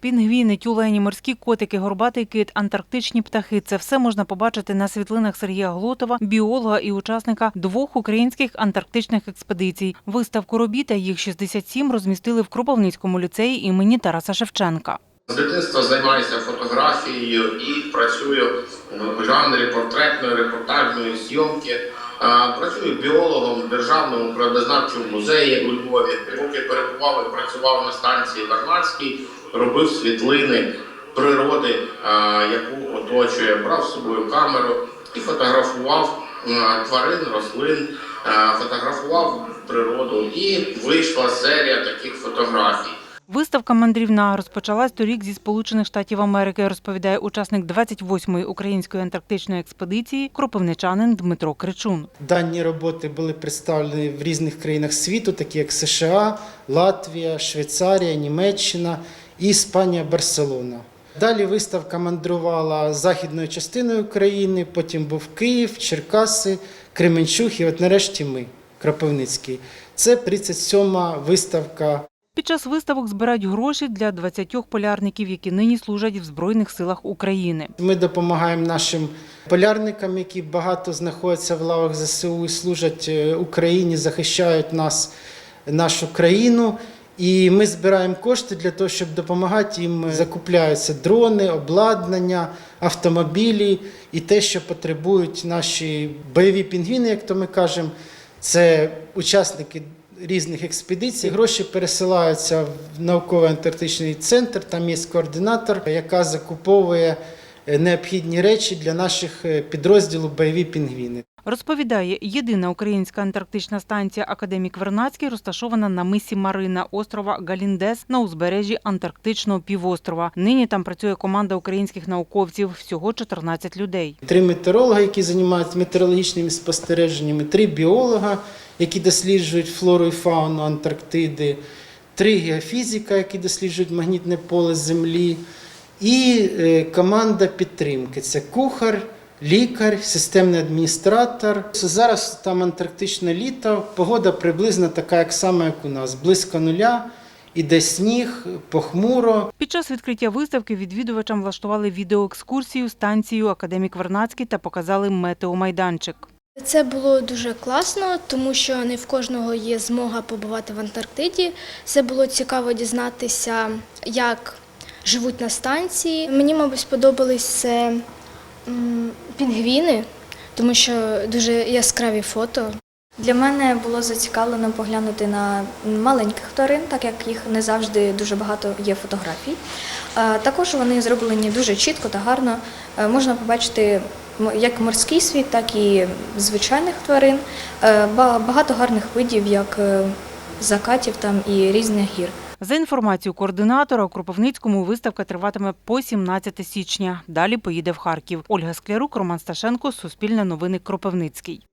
Пінгвіни, тюлені, морські котики, горбатий кит, антарктичні птахи це все можна побачити на світлинах Сергія Глотова, біолога і учасника двох українських антарктичних експедицій. Виставку робіт, а їх 67, розмістили в Кропивницькому ліцеї імені Тараса Шевченка. З дитинства займаюся фотографією і працюю в жанрі портретної репортажної зйомки. Працюю біологом в державному природознавчому музеї у Львові. Поки перебував і працював на станції Вернадській, робив світлини природи, яку оточує, брав з собою камеру і фотографував тварин, рослин, фотографував природу. І вийшла серія таких фотографій. Виставка мандрівна розпочалась торік зі Сполучених Штатів Америки, розповідає учасник 28-ї української антарктичної експедиції кропивничанин Дмитро Кричун. Дані роботи були представлені в різних країнах світу, такі як США, Латвія, Швейцарія, Німеччина Іспанія, Барселона. Далі виставка мандрувала західною частиною України, потім був Київ, Черкаси, Кременчуг і от нарешті ми, Кропивницький. Це 37-ма виставка Під час виставок збирають гроші для 20 полярників, які нині служать в Збройних силах України. Ми допомагаємо нашим полярникам, які багато знаходяться в лавах ЗСУ і служать е, Україні, захищають нас, нашу країну. І ми збираємо кошти для того, щоб допомагати їм. Закупляються дрони, обладнання, автомобілі і те, що потребують наші бойові пінгвіни, як то ми кажемо. Це учасники різних експедицій. Гроші пересилаються в науковий антарктичний центр. Там є координатор, яка закуповує е, необхідні речі для наших е, підрозділів бойові пінгвіни. Розповідає, єдина українська антарктична станція Академік Вернадський розташована на мисі Марина острова Галіндес на узбережжі Антарктичного півострова. Нині там працює команда українських науковців, всього 14 людей. Три метеоролога, які займаються метеорологічними спостереженнями, три біолога, які досліджують флору і фауну Антарктиди, три геофізика, які досліджують магнітне поле Землі, і е, команда підтримки це кухар. Лікар, системний адміністратор. Зараз там антарктичне літо, погода приблизно така, як саме як у нас, близько нуля, іде сніг, похмуро. Під час відкриття виставки відвідувачам влаштували відеоекскурсію станцію Академік Вернадський та показали метеомайданчик. Це було дуже класно, тому що не в кожного є змога побувати в Антарктиді. Це було цікаво дізнатися, як живуть на станції. Мені, мабуть, сподобалися пінгвіни, тому що дуже яскраві фото. Для мене було зацікавлено поглянути на маленьких тварин, так як їх не завжди дуже багато є фотографій. Е, Також вони зроблені дуже чітко та гарно. Е, Можна побачити як морський світ, так і звичайних тварин. Е, Багато гарних видів, як закатів там і різних гір. За інформацією координатора, у Кропивницькому виставка триватиме по 17 січня. Далі поїде в Харків. Ольга Склярук, Роман Сташенко, Суспільне новини Кропивницький.